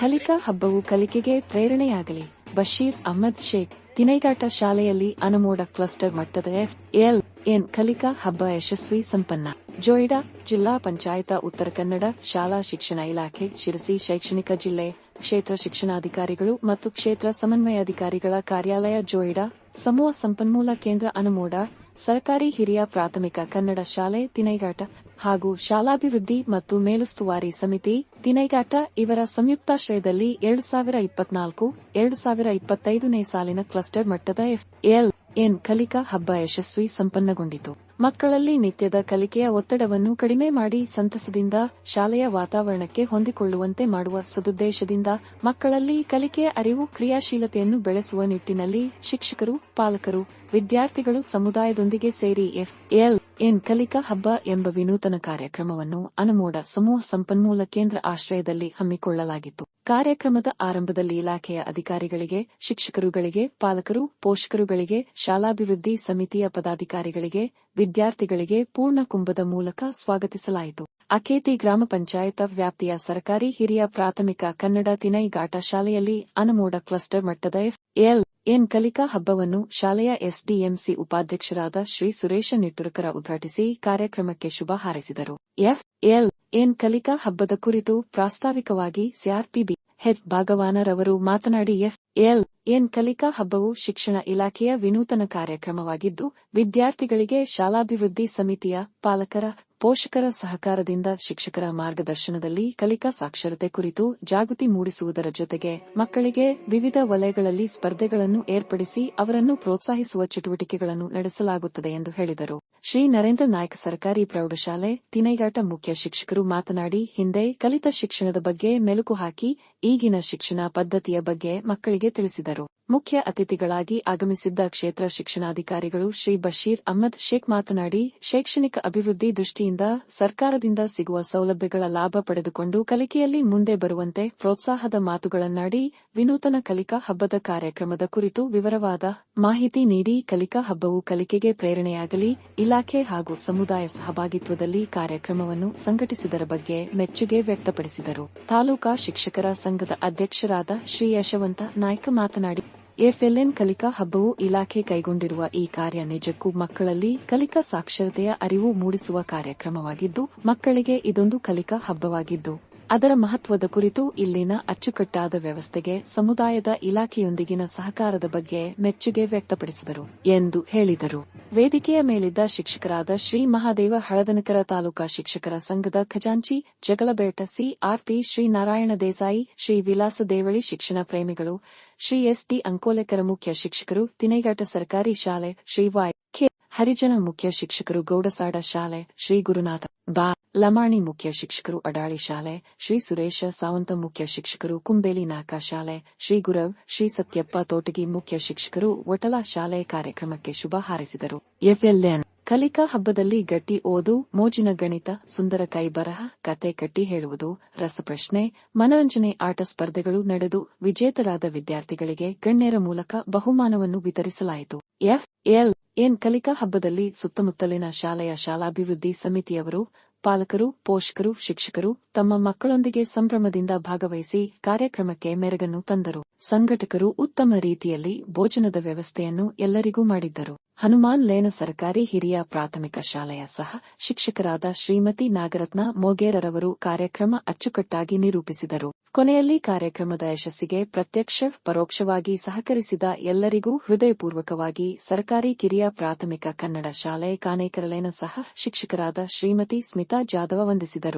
ಕಲಿಕಾ ಹಬ್ಬವು ಕಲಿಕೆಗೆ ಪ್ರೇರಣೆಯಾಗಲಿ. ಬಶೀರ್ ಅಹ್ಮದ್ ಶೇಖ್ ತಿನೈಗಾಟ ಶಾಲೆಯಲ್ಲಿ ಅನಮೋಡ ಕ್ಲಸ್ಟರ್ ಮಟ್ಟದ ಎಫ್ ಎಲ್ ಎನ್ ಕಲಿಕಾ ಹಬ್ಬ ಯಶಸ್ವಿ ಸಂಪನ್ನ. ಜೋಯಿಡಾ ಜಿಲ್ಲಾ ಪಂಚಾಯತ ಉತ್ತರ ಕನ್ನಡ ಶಾಲಾ ಶಿಕ್ಷಣ ಇಲಾಖೆ ಶಿರಸಿ ಶೈಕ್ಷಣಿಕ ಜಿಲ್ಲೆ ಕ್ಷೇತ್ರ ಶಿಕ್ಷಣಾಧಿಕಾರಿಗಳು ಮತ್ತು ಕ್ಷೇತ್ರ ಸಮನ್ವಯಾಧಿಕಾರಿಗಳ ಕಾರ್ಯಾಲಯ ಜೋಯಿಡಾ ಸಮೂಹ ಸಂಪನ್ಮೂಲ ಕೇಂದ್ರ ಅನಮೋಡ, ಸರ್ಕಾರಿ ಹಿರಿಯ ಪ್ರಾಥಮಿಕ ಕನ್ನಡ ಶಾಲೆ ತಿನೈಗಾಟ ಹಾಗೂ ಶಾಲಾಭಿವೃದ್ಧಿ ಮತ್ತು ಮೇಲುಸ್ತುವಾರಿ ಸಮಿತಿ ತಿನೈಗಾಟ ಇವರ ಸಂಯುಕ್ತಾಶ್ರಯದಲ್ಲಿ ಎರಡು ಸಾವಿರ ಇಪ್ಪತ್ನಾಲ್ಕು, ಎರಡು ಸಾವಿರ ಇಪ್ಪತ್ತೈದನೇ ಸಾಲಿನ ಕ್ಲಸ್ಟರ್ ಮಟ್ಟದ ಎಫ್ ಎಲ್ ಎನ್ ಕಲಿಕಾ ಹಬ್ಬ ಯಶಸ್ವಿ ಸಂಪನ್ನಗೊಂಡಿತು. ಮಕ್ಕಳಲ್ಲಿ ನಿತ್ಯದ ಕಲಿಕೆಯ ಒತ್ತಡವನ್ನು ಕಡಿಮೆ ಮಾಡಿ ಸಂತಸದಿಂದ ಶಾಲೆಯ ವಾತಾವರಣಕ್ಕೆ ಹೊಂದಿಕೊಳ್ಳುವಂತೆ ಮಾಡುವ ಸದುದ್ದೇಶದಿಂದ ಮಕ್ಕಳಲ್ಲಿ ಕಲಿಕೆಯ ಅರಿವು ಕ್ರಿಯಾಶೀಲತೆಯನ್ನು ಬೆಳೆಸುವ ನಿಟ್ಟಿನಲ್ಲಿ ಶಿಕ್ಷಕರು, ಪಾಲಕರು, ವಿದ್ಯಾರ್ಥಿಗಳು ಸಮುದಾಯದೊಂದಿಗೆ ಸೇರಿ ಎಫ್ ಎಲ್ ಎನ್ ಕಲಿಕಾ ಹಬ್ಬ ಎಂಬ ವಿನೂತನ ಕಾರ್ಯಕ್ರಮವನ್ನು ಅನಮೋಡ ಸಮೂಹ ಸಂಪನ್ಮೂಲ ಕೇಂದ್ರ ಆಶ್ರಯದಲ್ಲಿ ಹಮ್ಮಿಕೊಳ್ಳಲಾಗಿತ್ತು. ಕಾರ್ಯಕ್ರಮದ ಆರಂಭದಲ್ಲಿ ಇಲಾಖೆಯ ಅಧಿಕಾರಿಗಳಿಗೆ, ಶಿಕ್ಷಕರುಗಳಿಗೆ, ಪಾಲಕರು, ಪೋಷಕರುಗಳಿಗೆ, ಶಾಲಾಭಿವೃದ್ಧಿ ಸಮಿತಿಯ ಪದಾಧಿಕಾರಿಗಳಿಗೆ, ವಿದ್ಯಾರ್ಥಿಗಳಿಗೆ ಪೂರ್ಣ ಕುಂಭದ ಮೂಲಕ ಸ್ವಾಗತಿಸಲಾಯಿತು. ಅಖೇತಿ ಗ್ರಾಮ ಪಂಚಾಯತ ವ್ಯಾಪ್ತಿಯ ಸರ್ಕಾರಿ ಹಿರಿಯ ಪ್ರಾಥಮಿಕ ಕನ್ನಡ ತಿನೈ ಘಾಟ ಶಾಲೆಯಲ್ಲಿ ಅನಮೋಡ ಕ್ಲಸ್ಟರ್ ಮಟ್ಟದ ಎಫ್. ಎಲ್ ಎನ್ ಕಲಿಕಾ ಹಬ್ಬವನ್ನು ಶಾಲೆಯ ಎಸ್ಡಿಎಂಸಿ ಉಪಾಧ್ಯಕ್ಷರಾದ ಶ್ರೀ ಸುರೇಶ ನಿಟ್ಟುರಕರ ಉದ್ಘಾಟಿಸಿ ಕಾರ್ಯಕ್ರಮಕ್ಕೆ ಶುಭ ಹಾರೈಸಿದರು. ಎಫ್. ಎಲ್. ಎನ್ ಕಲಿಕಾ ಹಬ್ಬದ ಕುರಿತು ಪ್ರಾಸ್ತಾವಿಕವಾಗಿ ಸಿಆರ್ಪಿಬಿ ಹೆಚ್ ಭಾಗವಾನರವರು ಮಾತನಾಡಿ, ಎಫ್. ಎಲ್. ಎನ್. ಕಲಿಕಾ ಹಬ್ಬವು ಶಿಕ್ಷಣ ಇಲಾಖೆಯ ವಿನೂತನ ಕಾರ್ಯಕ್ರಮವಾಗಿದ್ದು, ವಿದ್ಯಾರ್ಥಿಗಳಿಗೆ ಶಾಲಾಭಿವೃದ್ಧಿ ಸಮಿತಿಯ ಪಾಲಕರ, ಪೋಷಕರ ಸಹಕಾರದಿಂದ ಶಿಕ್ಷಕರ ಮಾರ್ಗದರ್ಶನದಲ್ಲಿ ಕಲಿಕಾ ಸಾಕ್ಷರತೆ ಕುರಿತು ಜಾಗೃತಿ ಮೂಡಿಸುವುದರ ಜೊತೆಗೆ ಮಕ್ಕಳಿಗೆ ವಿವಿಧ ವಲಯಗಳಲ್ಲಿ ಸ್ಪರ್ಧೆಗಳನ್ನು ಏರ್ಪಡಿಸಿ ಅವರನ್ನು ಪ್ರೋತ್ಸಾಹಿಸುವ ಚಟುವಟಿಕೆಗಳನ್ನು ನಡೆಸಲಾಗುತ್ತದೆ ಎಂದು ಹೇಳಿದರು. ಶ್ರೀ ನರೇಂದ್ರ ನಾಯ್ಕ ಸರ್ಕಾರಿ ಪ್ರೌಢಶಾಲೆ ತಿನೈಗಾಟ ಮುಖ್ಯ ಶಿಕ್ಷಕರು ಮಾತನಾಡಿ, ಹಿಂದೆ ಕಲಿತ ಶಿಕ್ಷಣದ ಬಗ್ಗೆ ಮೆಲುಕು ಹಾಕಿ ಈಗಿನ ಶಿಕ್ಷಣ ಪದ್ಧತಿಯ ಬಗ್ಗೆ ಮಕ್ಕಳಿಗೆ ತಿಳಿಸಿದರು. ಮುಖ್ಯ ಅತಿಥಿಗಳಾಗಿ ಆಗಮಿಸಿದ್ದ ಕ್ಷೇತ್ರ ಶಿಕ್ಷಣಾಧಿಕಾರಿಗಳು ಶ್ರೀ ಬಶೀರ್ ಅಹ್ಮದ್ ಶೇಖ್ ಮಾತನಾಡಿ, ಶೈಕ್ಷಣಿಕ ಅಭಿವೃದ್ಧಿ ದೃಷ್ಟಿಯಿಂದ ಸರ್ಕಾರದಿಂದ ಸಿಗುವ ಸೌಲಭ್ಯಗಳ ಲಾಭ ಪಡೆದುಕೊಂಡು ಕಲಿಕೆಯಲ್ಲಿ ಮುಂದೆ ಬರುವಂತೆ ಪ್ರೋತ್ಸಾಹದ ಮಾತುಗಳನ್ನಾಡಿ, ವಿನೂತನ ಕಲಿಕಾ ಹಬ್ಬದ ಕಾರ್ಯಕ್ರಮದ ಕುರಿತು ವಿವರವಾದ ಮಾಹಿತಿ ನೀಡಿ, ಕಲಿಕಾ ಹಬ್ಬವು ಕಲಿಕೆಗೆ ಪ್ರೇರಣೆಯಾಗಲಿ, ಇಲಾಖೆ ಹಾಗೂ ಸಮುದಾಯ ಸಹಭಾಗಿತ್ವದಲ್ಲಿ ಕಾರ್ಯಕ್ರಮವನ್ನು ಸಂಘಟಿಸಿದರ ಬಗ್ಗೆ ಮೆಚ್ಚುಗೆ ವ್ಯಕ್ತಪಡಿಸಿದರು. ತಾಲೂಕಾ ಶಿಕ್ಷಕರ ಸಂಘದ ಅಧ್ಯಕ್ಷರಾದ ಶ್ರೀ ಯಶವಂತ ನಾಯ್ಕ ಮಾತನಾಡಿ ಎಫ್ಎಲ್ಎನ್ ಕಲಿಕಾ ಹಬ್ಬವು ಇಲಾಖೆ ಕೈಗೊಂಡಿರುವ ಈ ಕಾರ್ಯ ನಿಜಕ್ಕೂ ಮಕ್ಕಳಲ್ಲಿ ಕಲಿಕಾ ಸಾಕ್ಷರತೆಯ ಅರಿವು ಮೂಡಿಸುವ ಕಾರ್ಯಕ್ರಮವಾಗಿದ್ದು, ಮಕ್ಕಳಿಗೆ ಇದೊಂದು ಕಲಿಕಾ ಹಬ್ಬವಾಗಿದ್ದು. ಅದರ ಮಹತ್ವದ ಕುರಿತು ಇಲ್ಲಿನ ಅಚ್ಚುಕಟ್ಟಾದ ವ್ಯವಸ್ಥೆಗೆ ಸಮುದಾಯದ ಇಲಾಖೆಯೊಂದಿಗಿನ ಸಹಕಾರದ ಬಗ್ಗೆ ಮೆಚ್ಚುಗೆ ವ್ಯಕ್ತಪಡಿಸಿದರು ಎಂದು ಹೇಳಿದರು. ವೇದಿಕೆಯ ಮೇಲಿದ್ದ ಶಿಕ್ಷಕರಾದ ಶ್ರೀ ಮಹಾದೇವ ಹಳದನಕರ ತಾಲೂಕಾ ಶಿಕ್ಷಕರ ಸಂಘದ ಖಜಾಂಚಿ, ಜಗಳಬೇಟ ಸಿಆರ್ಪಿ ಶ್ರೀ ನಾರಾಯಣ ದೇಸಾಯಿ, ಶ್ರೀ ವಿಲಾಸ ದೇವಳಿ ಶಿಕ್ಷಣ ಪ್ರೇಮಿಗಳು, ಶ್ರೀ ಎಸ್ಟಿ ಅಂಕೋಲೆಕರ ಮುಖ್ಯ ಶಿಕ್ಷಕರು, ತಿನೈಘಾಟ ಸರ್ಕಾರಿ ಶಾಲೆ, ಶ್ರೀ ವೈ ಕೆ ಹರಿಜನ ಮುಖ್ಯ ಶಿಕ್ಷಕರು ಗೌಡಸಾಡ ಶಾಲೆ, ಶ್ರೀ ಗುರುನಾಥ ಬಾ, ಲಮಾಣಿ ಮುಖ್ಯ ಶಿಕ್ಷಕರು ಅಡಾಳಿ ಶಾಲೆ, ಶ್ರೀ ಸುರೇಶ ಸಾವಂತ ಮುಖ್ಯ ಶಿಕ್ಷಕರು ಕುಂಬೇಲಿ ನಾಕ ಶಾಲೆ, ಶ್ರೀ ಗುರವ್, ಶ್ರೀ ಸತ್ಯಪ್ಪ ತೋಟಗಿ ಮುಖ್ಯ ಶಿಕ್ಷಕರು ವಟಲಾ ಶಾಲೆ ಕಾರ್ಯಕ್ರಮಕ್ಕೆ ಶುಭ ಹಾರೈಸಿದರು. ಎಫ್ಎಲ್ಎನ್ ಕಲಿಕಾ ಹಬ್ಬದಲ್ಲಿ ಗಟ್ಟಿ ಓದು, ಮೋಜಿನ ಗಣಿತ, ಸುಂದರ ಕೈಬರಹ ಕತೆ ಕಟ್ಟಿ ಹೇಳುವುದು, ರಸಪ್ರಶ್ನೆ, ಮನರಂಜನೆ ಆಟ ಸ್ಪರ್ಧೆಗಳು ನಡೆದು ವಿಜೇತರಾದ ವಿದ್ಯಾರ್ಥಿಗಳಿಗೆ ಗಣ್ಯರ ಮೂಲಕ ಬಹುಮಾನವನ್ನು ವಿತರಿಸಲಾಯಿತು. ಎಫ್. ಎಲ್. ಎನ್. ಕಲಿಕಾ ಹಬ್ಬದಲ್ಲಿ ಸುತ್ತಮುತ್ತಲಿನ ಶಾಲೆಯ ಶಾಲಾಭಿವೃದ್ಧಿ ಸಮಿತಿಯವರು, ಪಾಲಕರು, ಪೋಷಕರು, ಶಿಕ್ಷಕರು ತಮ್ಮ ಮಕ್ಕಳೊಂದಿಗೆ ಸಂಭ್ರಮದಿಂದ ಭಾಗವಹಿಸಿ ಕಾರ್ಯಕ್ರಮಕ್ಕೆ ಮೆರಗನ್ನು ತಂದರು. ಸಂಘಟಕರು ಉತ್ತಮ ರೀತಿಯಲ್ಲಿ ಭೋಜನದ ವ್ಯವಸ್ಥೆಯನ್ನು ಎಲ್ಲರಿಗೂ ಮಾಡಿದ್ದರು. ಹನುಮಾನ್ ಲೇನ ಸರ್ಕಾರಿ ಹಿರಿಯ ಪ್ರಾಥಮಿಕ ಶಾಲೆಯ ಸಹ ಶಿಕ್ಷಕರಾದ ಶ್ರೀಮತಿ ನಾಗರತ್ನ ಮೊಗೇರರವರು ಕಾರ್ಯಕ್ರಮ ಅಚ್ಚುಕಟ್ಟಾಗಿ ನಿರೂಪಿಸಿದರು. ಕೊನೆಯಲ್ಲಿ ಕಾರ್ಯಕ್ರಮದ ಯಶಸ್ಸಿಗೆ ಪ್ರತ್ಯಕ್ಷ, ಪರೋಕ್ಷವಾಗಿ ಸಹಕರಿಸಿದ ಎಲ್ಲರಿಗೂ ಹೃದಯಪೂರ್ವಕವಾಗಿ ಸರ್ಕಾರಿ ಕಿರಿಯ ಪ್ರಾಥಮಿಕ ಕನ್ನಡ ಶಾಲೆ ಕಾನೇಕರಲೇನ ಸಹ ಶಿಕ್ಷಕರಾದ ಶ್ರೀಮತಿ ಸ್ಮಿತಾ ಜಾಧವ ವಂದಿಸಿದರು.